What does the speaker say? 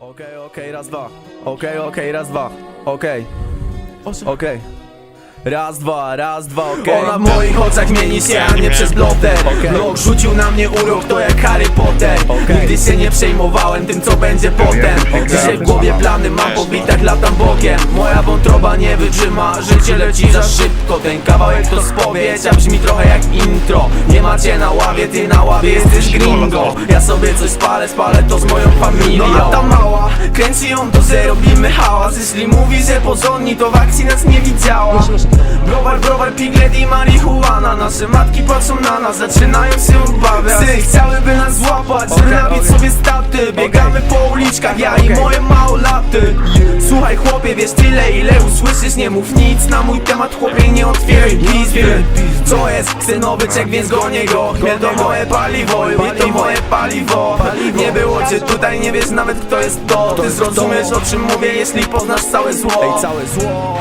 Okej, okej, raz, dwa. Okej, okej, raz, dwa. Okej. Okej. Raz, dwa, raz, dwa, okej. Ona w moich oczach mieni się, a nie przez bloter Okej. Blok rzucił na mnie urok, to jak Harry Potter Okej. Nigdy się nie przejmowałem tym, co będzie potem Dzisiaj w głowie plany mam, po bitach latam bokiem Moja wątroba nie wytrzyma, życie leci za szybko Ten kawałek to spowiedź, a brzmi trochę jak intro Nie macie na ławie, ty na ławie jesteś gringo Ja sobie coś spalę, spalę to z moją familią No a ta mała, kręci ją to, że robimy hałas. Jeśli mówi, że porządni, to w akcji nas nie widziała. Browar, browar, piglet i marihuana. Nasze matki patrzą na nas, zaczynają się obawiać Psy chciałyby nas złapać, żeby Okej, nabić okej. sobie staty. Biegamy po uliczkach, ja i Okej. moje małolaty. Słuchaj chłopie, wiesz tyle ile usłyszysz. Nie mów nic na mój temat chłopie, nie otwieraj pizdy. Co jest? Chcę nowy czek, więc gonię go. Chmiel to moje paliwo, i to moje paliwo Było cię tutaj, nie wiesz nawet kto jest to Ty zrozumiesz o czym mówię, jeśli poznasz całe zło Ej, całe zło.